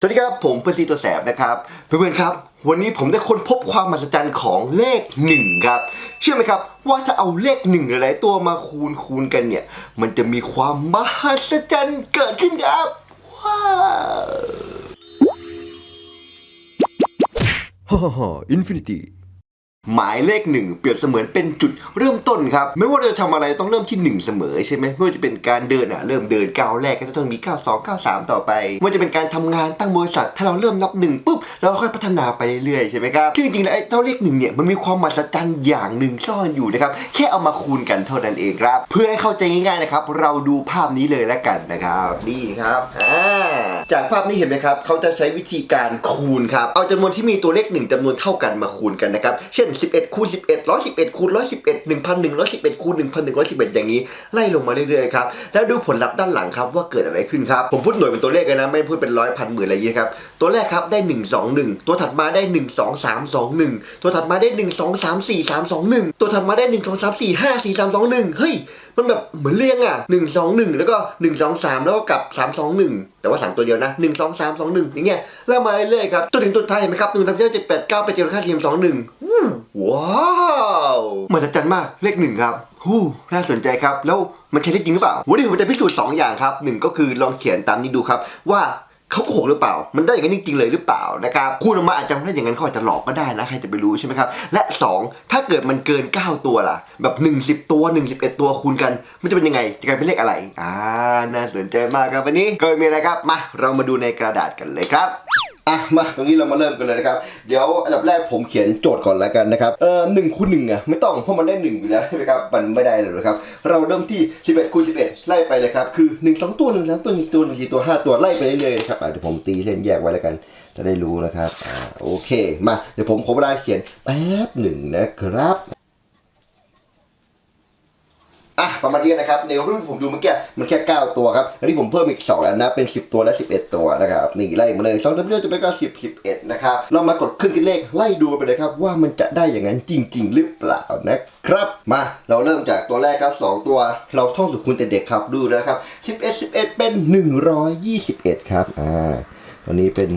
สวัสดีครับ ผมเพื่อนซีตัวแสบนะครับ เพื่อนๆครับ วันนี้ผมได้ค้นพบความมหัศจรรย์ของเลขหนึ่งครับ เชื่อไหมครับ ว่าถ้าเอาเลขหนึ่งหลายๆตัวมาคูณคูณกันเนี่ย มันจะมีความมหัศจรรย์เกิดขึ้นครับว้าวฮ่าฮ่าอินฟินิตี้ หมายเลขหนึ่งเปรียบเสมือนเป็นจุดเริ่มต้นครับ ไม่ว่าเราจะทำอะไรต้องเริ่มที่หนึ่งเสมอใช่ไหมไม่ว่าจะเป็นการเดินอะเริ่มเดินก้าวแรกก็จะต้องมีก้าวสองก้าวสามต่อไปไม่ว่าจะเป็นการทำงานตั้งบริษัท ถ้าเราเริ่มนับหนึ่งปุ๊บเราค่อยพัฒนาไปเรื่อยๆใช่ไหมครับซึ่งจริงๆแล้วไอ้เจ้าเลขหนึ่งเนี่ยมันมีความมหัศจรรย์อย่างหนึ่งซ่อนอยู่นะครับแค่เอามาคูณกันเท่านั้นเองครับเพื่อให้เข้าใจง่ายๆนะครับเราดูภาพนี้เลยแล้วกันนะครับนี่ครับอ่าจากภาพนี้เห็นไหมครับเขาจะใช้วิธีการคูณครับเอาจำนวนที่มีตัวเลขหนึ่งจำนวนเท่ากันมาคูณกันนะครับเช่นน 11 คูณ 11 111 คูณ 111 1,111 คูณ 1,111 อย่างนี้ ไล่ลงมาเรื่อยๆครับ แล้วดูผลลัพธ์ด้านหลังครับว่าเกิดอะไรขึ้นครับ ผมพูดหน่วยเป็นตัวเลขเลยนะ ไม่พูดเป็นร้อยพันหมื่นอะไรอย่างนี้ครับ ตัวแรกครับได้ 121 ตัวถัดมาได้ 12321 ตัวถัดมาได้ 123421 ตัวถัดมาได้ 123454321 เฮ้ย มันแบบเหมือนเรียงอะ 121 แล้วก็ 123 แล้วก็กลับ 321แต่ว่า3ตัวเดียวนะ 1 2 3 2 1 อย่างเงี้ยแล้วมาเรื่อยๆครับจนถึงจุดท้ายเห็นไหมครับ1 3 7 8 9 8 7 5 4 2 1 ว้าวมหัศจรรย์มากเลขหนึ่งครับฮู้น่าสนใจครับ แล้วมันใช้ได้จริงหรือเปล่า วันนี้ผมจะพิสูจน์สองอย่างครับหนึ่งก็คือลองเขียนตามนี้ดูครับ ว่าเขาโกหกหรือเปล่า มันได้อย่างนั้นจริงๆเลยหรือเปล่านะครับคูณออกมาอาจจะไม่ได้อย่างนั้นเขาอาจจะหลอกก็ได้นะใครจะไปรู้ใช่ไหมครับ และ 2 ถ้าเกิดมันเกิน 9 ตัวล่ะ แบบ 10 ตัว 1 11ตัวคูณกัน มันจะเป็นยังไง จะกลายเป็นเลขอะไร อ่า น่าสนใจมากครับวันนี้ก็มีอะไรครับ มา เรามาดูในกระดาษกันเลยครับ อะมาตรงนี้เรามาเริ่มกันเลยนะครับเดี๋ยวอันดับแรกผมเขียนโจทย์ก่อนแล้วกันนะครับเออหนึ่งคูณหนึ่งอะไม่ต้องเพราะมันได้หนึ่งอยู่แล้วใช่ไหมครับมันไม่ได้เลยนะครับเราเริ่มที่11คูณ11ไล่ไปเลยครับคือ1 2ตัว1 3ตัว1ตัว1 4ตัว5ตัวไล่ไปเรื่อยๆนะครับอะเดี๋ยวผมตีเส้นแยกไว้แล้วกันจะได้รู้นะครับอ่าโอเคมาเดี๋ยวผมขอเวลาเขียนแป๊บหนึ่งนะครับ อะประมาณนี้นะครับ ในรุ่นผมดูเมื่อกี้มันแค่ 9 ตัวครับอันนี้ผมเพิ่มอีก 2 อันนะ เป็น 10 ตัวและ 11 ตัวนะครับนี่ไล่มาเลย2ตัวเดียวจะเป็นก็10 11นะครับเรามากดขึ้นกันเลขไล่ดูไปเลยครับ ว่ามันจะได้อย่างนั้นจริง ๆ หรือเปล่านะครับ มาเราเริ่มจากตัวแรกครับ 2 ตัวเราท่องสุดคูณแต่เด็กครับดูนะครับ11 11เป็น121ครับอ่าตัวนี้เป็น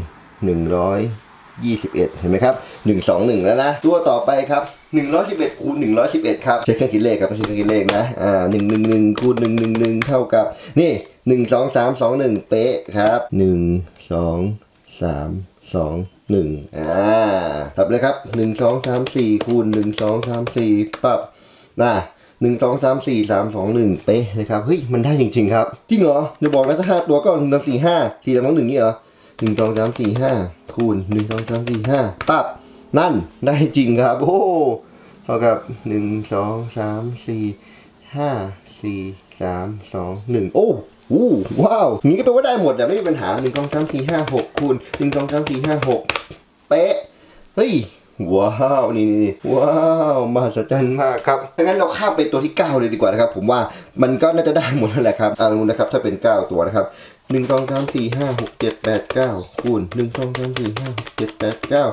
100 21 เห็นไหมครับ 121 แล้วนะ ตัวต่อไปครับ 111คูณ111 ครับ ใช้เครื่องคิดเลขครับไม่ใช่เครื่องคิดเลขนะ อ่า 111คูณ111 เท่ากับ นี่ 1 2 3 2 1 เป๊ะครับ 1 2 3 2 1 อ่าทับเลยครับ 1 2 3 4คูณ1 2 3 4ปั๊บน่ะหนึ่งสองสามสี่สามสองหนึ่งเป๊ะเลยครับ เฮ้ย มันได้จริง ๆ ครับ จริงเหรอเดี๋ยวบอกนะถ้าห้าตัวก็หนึ่งสามสี่ห้าสี่สามสองหนึ่งนี่เหรอ หนึ่งสองสามสี่ห้าคูณหนึ่งสองสามสี่ห้าปั๊บนั่นได้จริงครับ โอ้เท่ากับหนึ่งสองสามสี่ห้าสี่สามสองหนึ่งโอ้อู้ว้าวงี้ก็แปลว่าได้หมดแต่ไม่มีปัญหาหนึ่งสองสามสี่ห้าหกคูณหนึ่งสองสามสี่ห้าหกเป๊ะเฮ้ยว้าวนี่นี่ว้าวมหัศจรรย์มากครับดังนั้นเราข้ามไปตัวที่ 9 เลยดีกว่านะครับ ผมว่ามันก็น่าจะได้หมดแล้วแหละครับเอาดูนะครับถ้าเป็น 9 ตัวนะครับ หนึ่งสองสามสี่ห้าหกเจ็ดแปดเก้าคูณหนึ่งสองสามสี่ห้าหกเจ็ดแปดเก้า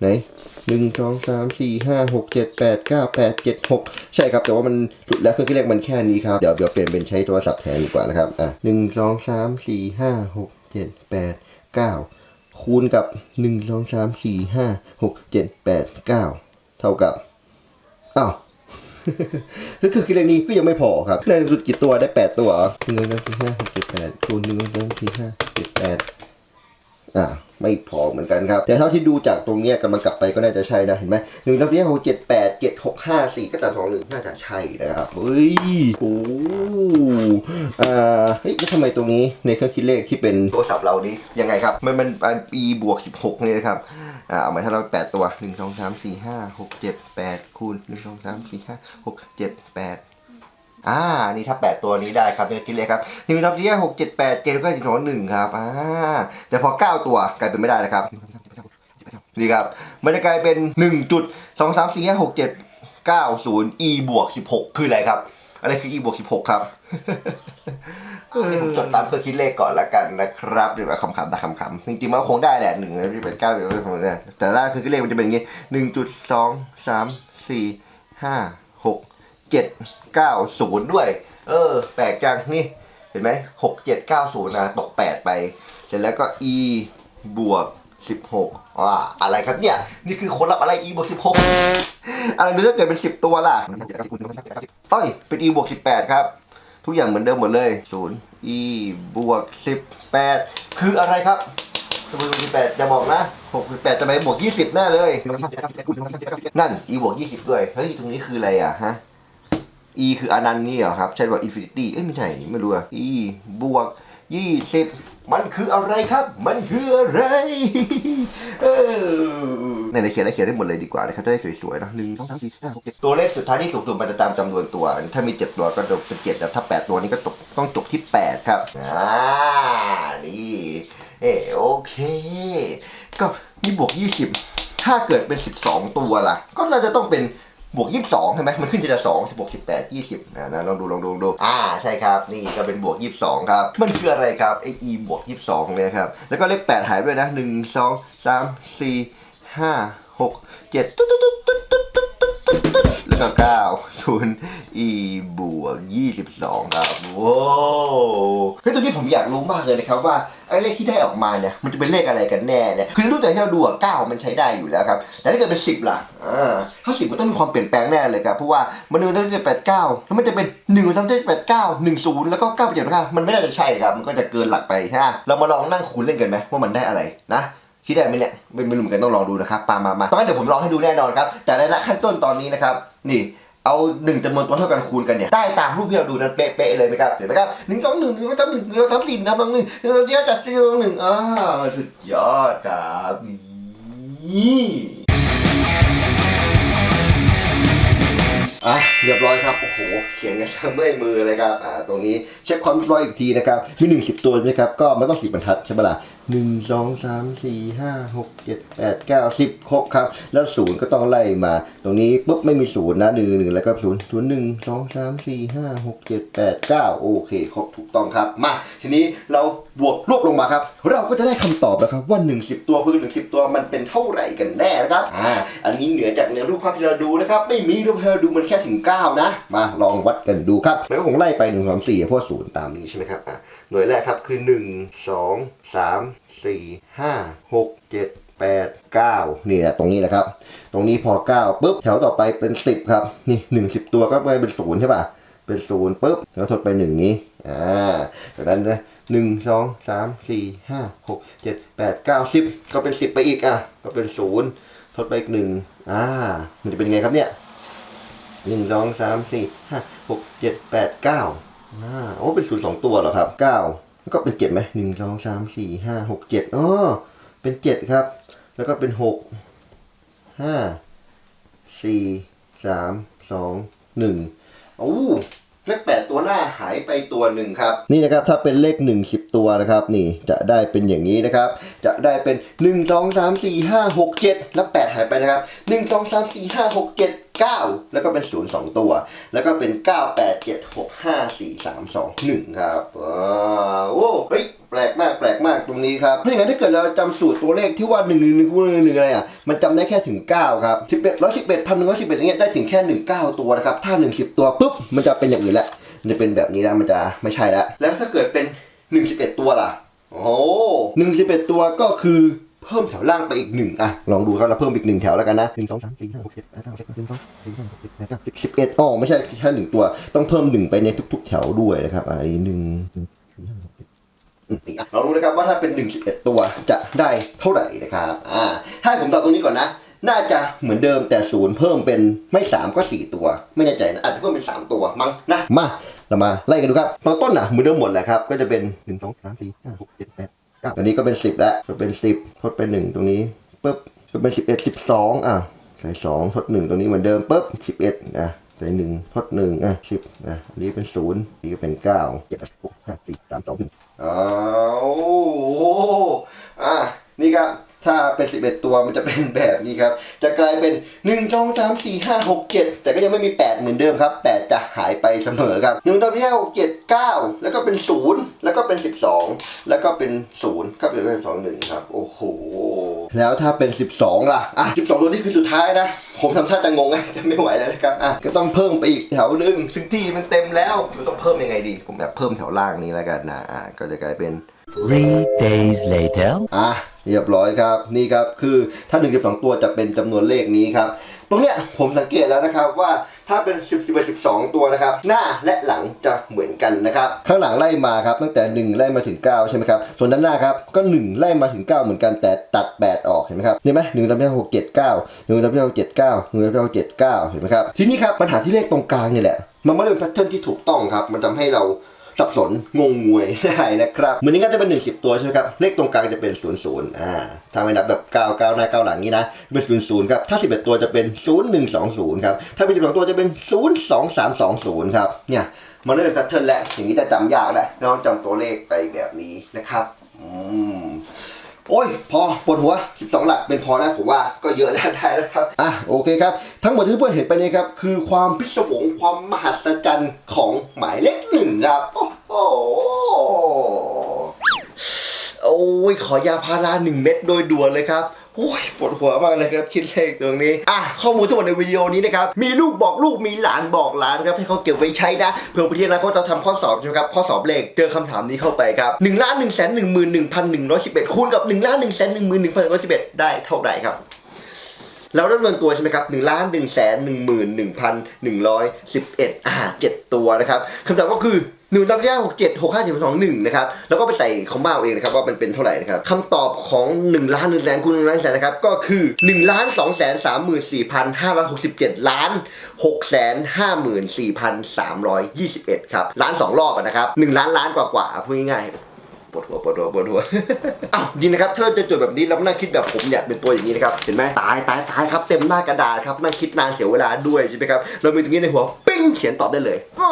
ไหนหนึ่งสองสามสี่ห้าหกเจ็ดแปดเก้าแปดเจ็ดหกใช่ครับแต่ว่ามันหลุดแล้วเครื่องคิดเลขมันแค่นี้ครับเดี๋ยวเดี๋ยวเปลี่ยนเป็นใช้โทรศัพท์แทนดีกว่านะครับอะหนึ่งสองสามสี่ห้าหกเจ็ดแปดเก้าคูณกับหนึ่งสองสามสี่ห้าหกเจ็ดแปดเก้าเท่ากับอ้าว คือคือเลขนี้ก็ยังไม่พอครับได้สุดกี่ตัวได้แปดตัวหรอหนึ่งสองสามสี่ห้าหกเจ็ดแปดคูณหนึ่งสองสามสี่ห้าเจ็ดแปดอ่า ไม่พอเหมือนกันครับ แต่เท่าที่ดูจากตรงเนี้ยกำลังกลับไปก็น่าจะใช่นะ เห็นไหมหนึ่งสองสามสี่ห้าหกเจ็ดแปดเจ็ดหกห้าสี่ก็สามสองหนึ่งน่าจะใช่นะครับเฮ้ยโอ้อ่าเฮ้ยแล้วทำไมตรงนี้ในเครื่องคิดเลขที่เป็นโทรศัพท์เรานี้ยังไงครับ มันมันมัน e บวกสิบหกนี่นะครับอ่าเอามาถ้าเราแปดตัวหนึ่งสองสามสี่ห้าหกเจ็ดแปดคูณหนึ่งสองสามสี่ห้าหกเจ็ดแปด อ่า นี่ถ้าแปดตัวนี้ได้ครับเนี่ยคิดเลยครับหนึ่งสองสามสี่ห้าหกเจ็ดแปดเจ็ดก็สิบสองหนึ่งครับ อ่า แต่พอเก้าตัวกลายเป็นไม่ได้นะครับ นี่ครับ มันจะกลายเป็นหนึ่งจุดสองสามสี่ห้าหกเจ็ดเก้าศูนย์ e บวกสิบหกคืออะไรครับ อะไรคือ e บวกสิบหกครับอันนี้ผมจดตามเพื่อคิดเลขก่อนละกันนะครับเดี๋ยวคำๆแต่คำๆจริงๆมันก็คงได้แหละหนึ่งที่เป็นเก้าเดี๋ยวผมเนี่ยแต่ละคือคิดเลขมันจะเป็นอย่างงี้หนึ่งจุดสองสามสี่ห้าหก เจ็ดเก้าศูนย์ด้วย เออ แปลกจังนี่ เห็นไหมหกเจ็ดเก้าศูนย์นะตกแปดไป เสร็จแล้วก็ e บวก16ว่าอะไรครับเนี่ย นี่คือคนรับอะไร e บวก16อะไรมันจะเกิดเป็น10ตัวล่ะเอ้ย เป็น e บวก18ครับ ทุกอย่างเหมือนเดิมหมดเลย0 e บวก18คืออะไรครับบวก18จะบอกนะ68จะไปบวก 20 แน่เลย นั่น e บวก 20 ด้วย เฮ้ย ตรงนี้คืออะไรอะฮะ e คืออนันต์นี่เหรอครับ ใช่ป่ะ infinity เอ้ยไม่ใช่ไม่รู้อะ e บวก20มันคืออะไรครับ มันคืออะไรเออในในเขียนได้เขียนได้หมดเลยดีกว่านะครับจะได้สวยๆนะหนึ่งสองสามสี่ห้าหกเจ็ดตัวเลขสุดท้ายที่สูงสุดมันจะตามจำนวนตัว ถ้ามีเจ็ดตัวก็จบเป็นเจ็ดแต่ถ้าแปดตัวนี้ก็จบต้องจบที่แปดครับอ่านี่เออโอเค ก็นี่บวก20ถ้าเกิดเป็น12ตัวล่ะ ก็น่าจะต้องเป็น บวกยี่สิบสองใช่ไหมมันขึ้นจะสองสิบวกสิบแปดยี่สิบนะนะลองดูลองดูดูอ่าใช่ครับ นี่ก็เป็นบวกยี่สิบสองครับ มันคืออะไรครับไออีบวกยี่สิบสองเนี่ยครับ แล้วก็เลขแปดหายไปนะหนึ่งสองสามสี่ห้าหกเจ็ดตุ๊ดตุ๊ดตุ๊ดตุ๊ดตุ๊ด แล้วก็9 0 e บวก22ครับว้าวเฮ้ยตรงนี้ผมอยากรู้มากเลยนะครับว่าไอ้เลขที่ได้ออกมาเนี่ยมันจะเป็นเลขอะไรกันแน่เนี่ยคือรูปแต่ที่เราดูอะ9มันใช้ได้อยู่แล้วครับแต่ถ้าเกิดเป็น10ล่ะอ่าถ้า10มันต้องมีความเปลี่ยนแปลงแน่เลยครับเพราะว่ามันหนึ่งต้องจะ89แล้วมันจะเป็น1 3 7 8 9 1 0แล้วก็9 7 9มันไม่น่าจะใช่ครับมันก็จะเกินหลักไปใช่ไหมเรามาลองนั่งคูณเล่นกันไหมว่ามันได้อะไรนะ คิดได้ไหมเนี่ยไม่ไม่รู้เหมือนกันต้องลองดูนะครับมามามาตอนนั้เดี๋ยวผมลองให้ดูแน่นอนครับ แต่ในขั้นต้นตอนนี้นะครับนี่เอาหนึ่งจำนวนตัวเท่ากันคูณกันเนี่ยได้ตามรูปที่เราดูนั้นเป๊ะๆเลยไหมครับเห็นไหมครับหนึ่งสองหนึ่งหนึ่งสามหนึ่งหนึ่งสองสามสี่หนึ่งสามสองหนึ่งหนึ่งสองเจ็ดจัดสี่สองหนึ่งอ่าสุดยอดครับนี่อะเรียบร้อยครับ โอ้โห เขียนกันเมื่อยมือเลยครับอ่าตรงนี้เช็คความเรียบร้อยอีกทีนะครับมีหนึ่งสิบตัวใช่ไหมครับ ก็มันต้องสีบรรทัดใช่ไหมล่ะหนึ่งสองสามสี่ห้าหกเจ็ดแปดเก้าสิบครบครับ แล้วศูนย์ก็ต้องไล่มา ตรงนี้ปุ๊บไม่มีศูนย์นะหนึ่งหนึ่งแล้วก็ศูนย์ศูนย์หนึ่งสองสามสี่ห้าหกเจ็ดแปดเก้าโอเคครบถูกต้องครับ มา ทีนี้เราบวกรวบลงมาครับ เราก็จะได้คำตอบแล้วครับ ว่า1 0ตัวคือ1 0ตัวมันเป็นเท่าไหร่กันแน่นะครับอ่าอันนี้เหนือจากในรูปภาพที่เราดูนะครับ ไม่มีรูปที่เราดูมันแค่ถึง9นะ มาลองวัดกันดูครับแล้วก็คงไล่ไป1 2 4เพราะศูนย์ตามนี้ใช่ไหมครับอ่าหน่วยแรกครับคือ1 2 3 4 5 6 7 8 9นี่แหละตรงนี้แหละครับ ตรงนี้พอ9ปุ๊บแถวต่อไปเป็น10ครับ นี่1 10ตัวก็ไปเป็นศูนย์ใช่ป่ะเป็นศูนย์ปุ๊บแล้วทดไปหนึ่งนี้อ่าจากนั้นนะหนึ่งสองสามสี่ห้าหกเจ็ดแปดเก้าสิบก็เป็นสิบไปอีกอะ ก็เป็นศูนย์ทดไปอีกหนึ่งอ่า มันจะเป็นไงครับเนี่ยหนึ่งสองสามสี่ห้าหกเจ็ดแปดเก้าอ่าโอ้เป็นศูนย์สองตัวเหรอครับเก้า แล้วก็เป็นเจ็ดไหมหนึ่งสองสามสี่ห้าหกเจ็ดอ๋อเป็นเจ็ดครับ แล้วก็เป็นหกห้าสี่สามสองหนึ่งโอ้เลขแปดตัวหน้าหายไปตัวหนึ่งครับ นี่นะครับถ้าเป็นเลขหนึ่งสิบตัวนะครับ นี่จะได้เป็นอย่างนี้นะครับ จะได้เป็นหนึ่งสองสามสี่ห้าหกเจ็ดแล้วแปดหายไปนะครับหนึ่งสองสามสี่ห้าหกเจ็ด เก้าแล้วก็เป็นศูนย์สองตัว แล้วก็เป็นเก้าแปดเจ็ดหกห้าสี่สามสองหนึ่งครับว้าวโอ้เฮ้ยแปลกมากแปลกมากตรงนี้ครับเพราะอย่างนั้นถ้าเกิดเราจำสูตรตัวเลขที่ว่าหนึ่งหนึ่งหนึ่งคูณหนึ่งหนึ่งอะไรอะมันจำได้แค่ถึงเก้าครับสิบเอ็ดร้อยสิบเอ็ดพันหนึ่งร้อยสิบเอ็ดอย่างเงี้ยได้ถึงแค่หนึ่งเก้าตัวนะครับ ถ้าหนึ่งสิบตัวปุ๊บมันจะเป็นอย่างอื่นละมันจะเป็นแบบนี้แล้วมันจะไม่ใช่ละแล้วถ้าเกิดเป็นหนึ่งสิบเอ็ดตัวล่ะโอ้หนึ่งสิบเอ็ดตัวก็คือ เพิ่มแถวล่างไปอีกหนึ่งอะ ลองดูครับเราเพิ่มอีกหนึ่งแถวแล้วกันนะหนึ่งสองสามสี่ห้าหกเจ็ดแปดเก้าสิบหนึ่งสองสี่ห้าหกเจ็ดแปดเก้าสิบสิบเอ็ดอ๋อไม่ใช่แค่หนึ่งตัว ต้องเพิ่มหนึ่งไปในทุก ๆ แถวด้วยนะครับไอ้หนึ่งสองสามสี่ห้าหกเจ็ดเรารู้นะครับว่าถ้าเป็นหนึ่งสิบเอ็ดตัวจะได้เท่าไหร่นะครับอ่าให้ผมตอบตรงนี้ก่อนนะ น่าจะเหมือนเดิมแต่ศูนย์เพิ่มเป็นไม่สามก็สี่ตัว ไม่แน่ใจนะอาจจะเพิ่มเป็นสามตัวมั้งนะมาเรามาไล่กันดูครับตอนต้นนะเหมือนเดิมหมดแหละครับก็จะเป็น 1 2 3 4 5 6 7 8 ตอนนี้ก็เป็นสิบแล้วก็เป็นสิบทดไปหนึ่งตรงนี้ปุ๊บก็เป็นสิบเอ็ดสิบสองอะใส่สองทดหนึ่งตรงนี้เหมือนเดิมปุ๊บสิบเอ็ดอะใส่หนึ่งทดหนึ่งอะสิบอะอันนี้เป็นศูนย์อันนี้ก็เป็นเก้าเจ็ดหกห้าสี่สามสองหนึ่งอ้าวอะนี่ครับ ถ้าเป็น 11 ตัวมันจะเป็นแบบนี้ครับ จะกลายเป็น1 2 3 4 5 6 7 แต่ก็ยังไม่มี 8 เหมือนเดิมครับ 8 จะหายไปเสมอครับ1 3 4 5 6 7 9 แล้วก็เป็น 0 แล้วก็เป็น 12 แล้วก็เป็น 0 ครับเดี๋ยวก็เป็น2 1ครับ โอ้โห แล้วถ้าเป็น 12 ล่ะ อะ 12 ตัวนี้คือสุดท้ายนะ ผมทำท่าจะงงไงจะไม่ไหวแล้วนะครับ อะ ก็ต้องเพิ่มไปอีกแถวหนึ่งซึ่งที่มันเต็มแล้วมันต้องเพิ่มยังไงดี ผมแบบเพิ่มแถวล่างนี้แล้วกันนะ อะ ก็จะกลายเป็น Three days later. อะ เรียบร้อยครับนี่ครับคือถ้า112ตัวจะเป็นจำนวนเลขนี้ครับตรงเนี้ยผมสังเกตแล้วนะครับว่าถ้าเป็น 10 11 12 ตัวนะครับ หน้าและหลังจะเหมือนกันนะครับ ข้างหลังไล่มาครับตั้งแต่ 1 ไล่มาถึง 9 ใช่ไหมครับ ส่วนด้านหน้าครับก็ 1 ไล่มาถึง 9 เหมือนกันแต่ตัด 8 ออกเห็นไหมครับเห็นไหมหนึ่งตามที่หกเจ็ดเก้าหนึ่งตามที่หกเจ็ดเก้าหนึ่งตามที่หกเจ็ดเก้าเห็นไหมครับทีนี้ครับปัญหาที่เลขตรงกลางนี่แหละมันไม่ได้เป็นแพทเทิร์นที่ถูกต้องครับมันทำให้เรา สับสนงงงวยได้นะครับเหมือนนี้ก็จะเป็นหนึ่งสิบตัวใช่ไหมครับเลขตรงกลางจะเป็นศูนย์ศูนย์อ่าถ้าไม่นับแบบเก้าเก้าหน้าเก้าหลังนี้นะเป็นศูนย์ศูนย์ครับถ้าสิบเอ็ดตัวจะเป็นศูนย์หนึ่งสองศูนย์ครับถ้าเป็นสิบสองตัวจะเป็นศูนย์สองสามสองศูนย์ครับเนี่ยมันได้เป็นแพทเทิร์นแล้วอย่างนี้จะจำยากแหละเราจำตัวเลขไปแบบนี้นะครับอืม โอ้ยพอปวดหัว 12 หลักเป็นพอนะผมว่าก็เยอะแล้วได้แล้วครับอะโอเคครับ ทั้งหมดที่เพื่อนเห็นไปนี้ครับ คือความพิศวงความมหัศจรรย์ของหมายเลขหนึ่งครับ โอ้โห โอ้ยขอยาพาราหนึ่งเม็ดโดยด่วนเลยครับโอ้ยปวดหัวมากเลยครับคิดเลขตรงนี้อะข้อมูลทั้งหมดในวิดีโอนี้นะครับมีลูกบอกลูกมีหลานบอกหลานครับให้เขาเก็บไว้ใช้นะเพื่อประเทศนะเขาจะทำข้อสอบใช่ไหมครับข้อสอบเลขเจอคำถามนี้เข้าไปครับ1ล้าน1แสน1หมื่น1พัน111คูณกับ1ล้าน1แสน1หมื่น1พัน111ได้เท่าไหร่ครับเราได้จำนวนตัวใช่ไหมครับหนึ่งล้านหนึ่งแสนหนึ่งหมื่นหนึ่งพันหนึ่งร้อยสิบเอ็ดอ่าเจ็ดตัวนะครับคำตอบก็คือ หนึ่งลำย่าหกเจ็ดหกห้าเจ็ดสองหนึ่งนะครับ แล้วก็ไปใส่ของบ้าเอาเองนะครับว่ามันเป็นเท่าไหร่นะครับคำตอบของหนึ่งล้านหนึ่งแสนคูณหนึ่งล้านแสนนะครับ ก็คือหนึ่งล้านสองแสนสามหมื่นสี่พันห้าร้อยหกสิบเจ็ดล้านหกแสนห้าหมื่นสี่พันสามร้อยยี่สิบเอ็ดครับ ล้านสองรอบนะครับหนึ่งล้านล้านกว่ากว่าพูดง่ายปวดหัวปวดหัวปวดหัวอ้าวจริงนะครับ ถ้าเราจะจดแบบนี้แล้วมานั่งคิดแบบผมเนี่ยเป็นตัวอย่างนี้นะครับ เห็นไหมตายตายตายครับเต็มหน้ากระดาษครับนั่งคิดนานเสียเวลาด้วยใช่ไหมครับ เรามีตรงนี้ในหัว ปิ้งเขียนตอบได้เลยอ๋อ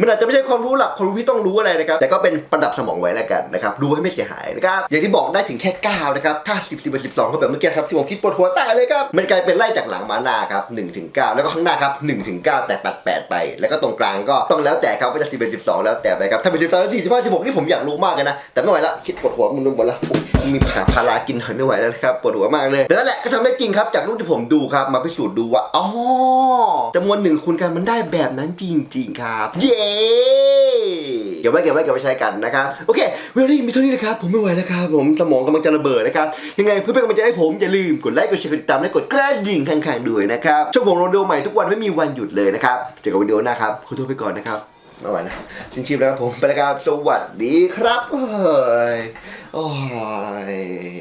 มันอาจจะไม่ใช่ความรู้หลักความรู้ที่ต้องรู้อะไรนะครับ แต่ก็เป็นประดับสมองไว้แล้วกันนะครับ ดูให้ไม่เสียหายนะครับ อย่างที่บอกได้ถึงแค่ 9 นะครับ ถ้า 10 10 12ก็แบบเมื่อกี้ครับที่ผมคิดปวดหัวตายเลยครับ มันกลายเป็นไล่จากหลังมาหน้าครับ1ถึง9แล้วก็ข้างหน้าครับ1ถึง9แต่ตัด8ไป แล้วก็ตรงกลางก็ต้องแล้วแต่ครับว่าจะ10เป็น12 แล้วแต่ไปครับ ถ้าเป็น13 14 15 16นี่ผมอยากรู้มากเลยนะ แต่ไม่ไหวละคิดปวดหัวมึงหมดละมีผาพารากินหน่อยไม่ไหวแล้วครับปวดหัวมากเลยแต่นั่นแหละก็ทำได้จริงครับจากรูปที่ผมดูครับมาพิสูจน์ดูว่าอ๋อจำนวนหนึ่งคูณกันมันได้แบบนั้นจริง ๆ ครับเย้เก็บไว้เก็บไว้เก็บไว้ใช้กันนะครับโอเคเวลานี้มีเท่านี้นะครับผมไม่ไหวแล้วครับผมสมองกำลังจะระเบิดนะครับยังไงเพื่อเป็นกำลังใจให้ผมอย่าลืมกดไลค์กดแชร์กดติดตามและกดกระดิ่งข้างๆด้วยนะครับช่องผมลงวิดีโอใหม่ทุกวันไม่มีวันหยุดเลยนะครับเจอกันวิดีโอหน้าครับขอตัวไปก่อนนะครับไม่ไหวนะสิ้นชีพแล้วครับผมไปแล้วครับสวัสดีครับโอ้ยโอ้ย